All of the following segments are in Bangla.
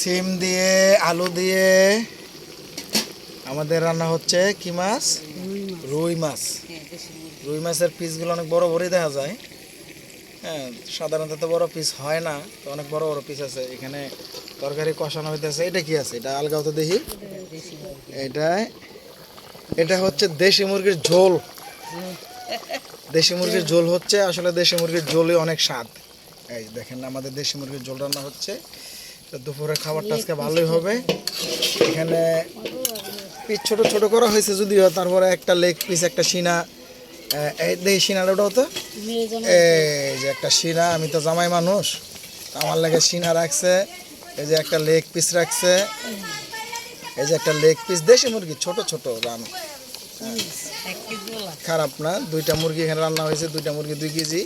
সিম দিয়ে আলু দিয়ে। আমাদের রান্না হচ্ছে কি মাছ? রুই মাছ। রুই মাছ। রুই মাছের পিসগুলো অনেক বড় বড়ই দেখা যায়। হ্যাঁ সাধারণত তো বড় পিস হয় না তো অনেক বড় বড় পিস আছে। এখানে তরকারি কষানো হইতেছে। এটা কি আছে? এটা আলগাও তো দেখি। এটা এটা হচ্ছে দেশি মুরগির ঝোল। দেশি মুরগির ঝোল হচ্ছে আসলে দেশি মুরগির ঝোলই অনেক স্বাদ। এই দেখেন আমাদের দেশি মুরগির ঝোল রান্না হচ্ছে। তো দুপুরের খাবারটা আজকে ভালোই হবে। এখানে পিস ছোট ছোট করা হয়েছে যদিও তারপরে একটা লেগ পিস একটা সিনা এই দেখি সিনাটা ওটাও তো এই যে একটা সিনা আমি তো জামাই মানুষ। আমার লাগে সিনা রাখছে এই যে একটা লেগ পিস রাখছে। এই যে একটা লেগ পিস দেশি মুরগি ছোট ছোট রান। খারাপ না দুইটা মুরগি এখানে রান্না হয়েছে দুইটা মুরগি দুই কেজি।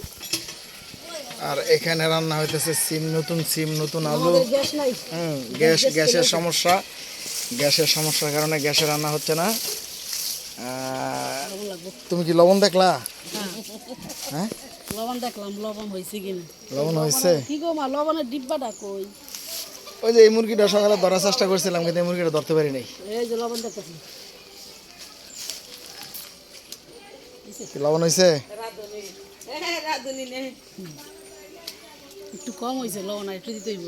আর এখানে রান্না হইতেছে সিম নতুন সিম নতুন আলু। গ্যাস হুম গ্যাস গ্যাসের সমস্যা। গ্যাসের সমস্যার কারণে গ্যাসে রান্না হচ্ছে না। তুমি কি লবণ দেখলা? হ্যাঁ। হ্যাঁ? লবণ দেখলাম লবণ হয়েছে কিনা লবণ হয়েছে? কি গো মা লবণের ডিব্বাটা কই? ওই যে এই মুরগিটা সকালে ধরার চেষ্টা করছিলাম কিন্তু এই মুরগিটা ধরতে পারি নাই। এই যে লবণ দেখতেছি। লবণ হয়েছে? রাধুনি। হ্যাঁ রাধুনি একটু কম হয়েছে লবণ আর একটু দিতে হইব।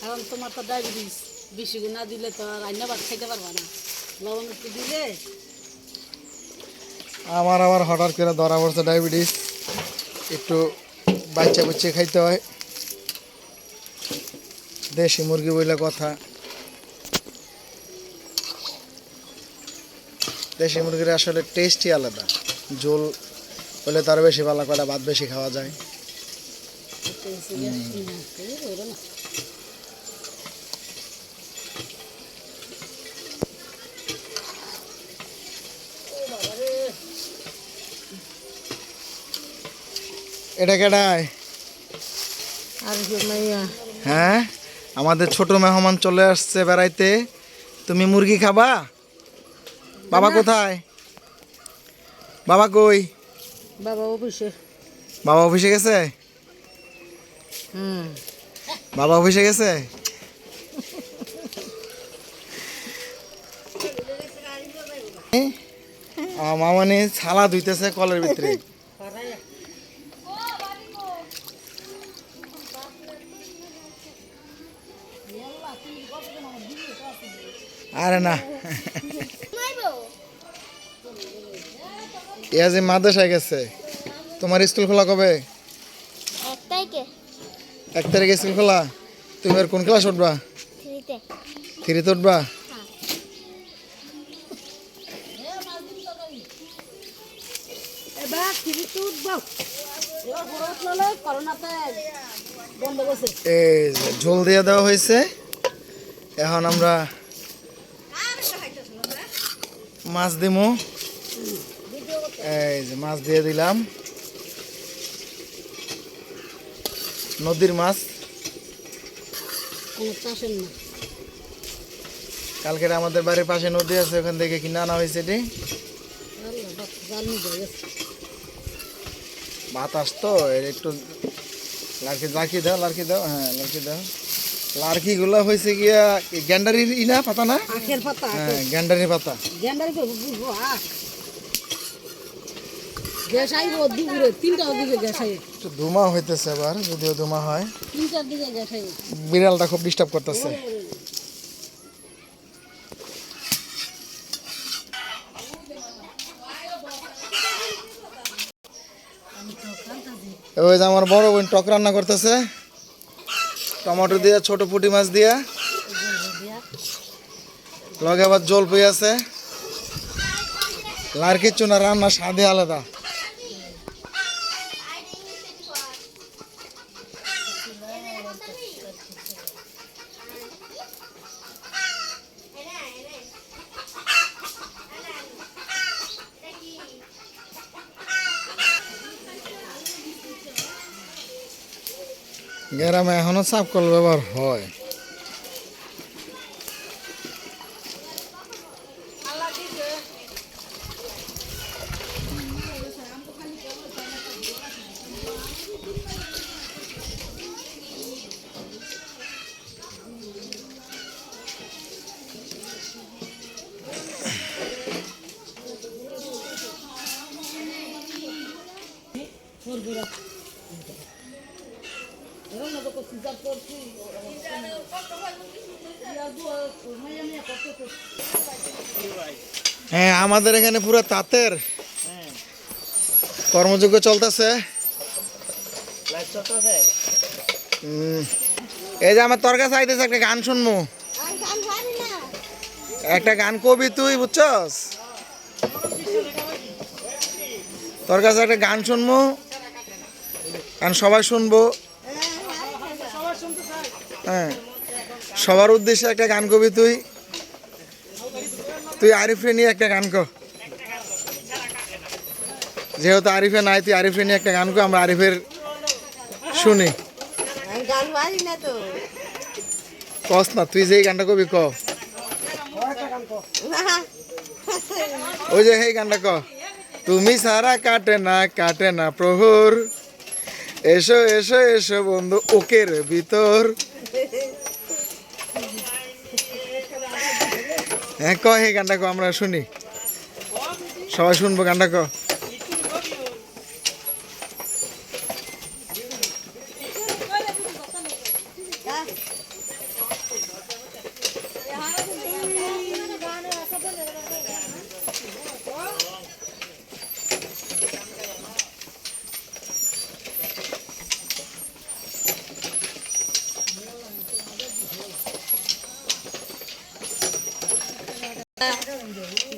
কারণ তোমার তো ডায়াবেটিস, বেশি না দিলে তো আর রান্না ভাত খাইতে পারবা না। লবণ একটু দিলে। আমার আবার হঠাৎ করে ধরা পড়ছে ডায়াবেটিস, একটু বাচ্চা বুচ্চে খাইতে হয়। দেশি মুরগি বইলে কথা। দেশি মুরগির আসলে টেস্টই আলাদা, ঝোল হলে তার বেশি ভালো করে ভাত বেশি খাওয়া যায়। এটা কেডায় হ্যাঁ? আমাদের ছোট মেহমান চলে আসছে বেড়াইতে। তুমি মুরগি খাবা? বাবা কোথায়? বাবা কই? বাবা অফিসে। বাবা অফিসে গেছে? হুম। বাবা অফিসে গেছে? মামানি ছালা ধুইতেছে কলের ভিতরে। আরে না। ইয়া যে মাদ্রাসায় গেছে। তোমার স্কুল খোলা কবে? একটাই কে এক তারিখে স্কুল খোলা? তুমি আর কোন ক্লাস উঠবা? থ্রিতে। উঠবা? করছে এই ঝোল দিয়ে দেওয়া হয়েছে। এখন আমরা মাছ দিমু। এই যে মাছ দিয়ে দিলাম। নদীর মাছ। কালকের আমাদের বাড়ির পাশে নদী আছে ওখান থেকে কিনে আনা হয়েছে এটি। বাতাস তো এর একটু লাড়কি লাড়কি দাও লাড়কি দাও হ্যাঁ লাড়কি দাও। লাড়কি গুলা হয়েছে গিয়া গ্যান্ডারির ইনা পাতা না? হ্যাঁ গ্যান্ডারির পাতা। আখ। গ্যাস আইব দুপুরে তিনটার দিকে গ্যাস আইব একটু ধুমা হইতেছে আবার যদিও ধুমা হয়। তিনটার দিকে গ্যাস আইব বিড়ালটা খুব ডিস্টার্ব করতেছে। ওই যে আমার বড় বোন টক রান্না করতেছে। টমেটো দিয়ে ছোট পুঁটি মাছ দিয়ে। লগে আবার জল পেয়ে আছে। লার্কির চুনা রান্না স্বাদে আলাদা। গ্রামে এখনও চাপকল ব্যবহার হয়। Por হ্যাঁ আমাদের এখানে পুরো তাঁতের কর্মযোগ্য চলতেছে। এই যে আমার তোর কাছে আইতেছে একটা গান শুনব। একটা গান কবি তুই, বুঝছস? তোর কাছে একটা গান শুনব, গান সবাই শুনব। হ্যাঁ সবার উদ্দেশ্যে একটা গান কবি তুই। তুই আরিফে নিয়ে একটা গান কর যেহেতু আরিফে নাই, তুই আরিফে নিয়ে একটা গান কর আমরা আরিফের শুনি। কস না, তুই যেই গানটা কবি ক যে গানটা ক তুমি সারা কাটে না কাটে না প্রহর। এসো এসো এসো বন্ধু ওকের ভিতর। হ্যাঁ ক এই গানটা ক, আমরা শুনি। সবাই শুনব গানটা ক।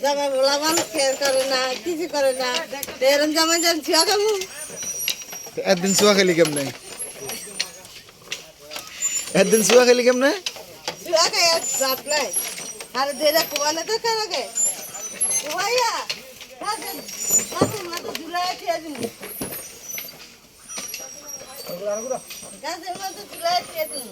জামাই বলা মানুষ খেয়াল করে না কিছু করে না। এরম জামাই যান ছিয়া খাব? একদিন চুয়া খেলি কেমনে? একদিন চুয়া খেলি কেমনে? ছিয়া খাই আর জাত নাই। আর ধীরে কুয়ালে তো কেন গে কুয়াইয়া? গাছের মাথা ঝুলাই খেয়ে দিন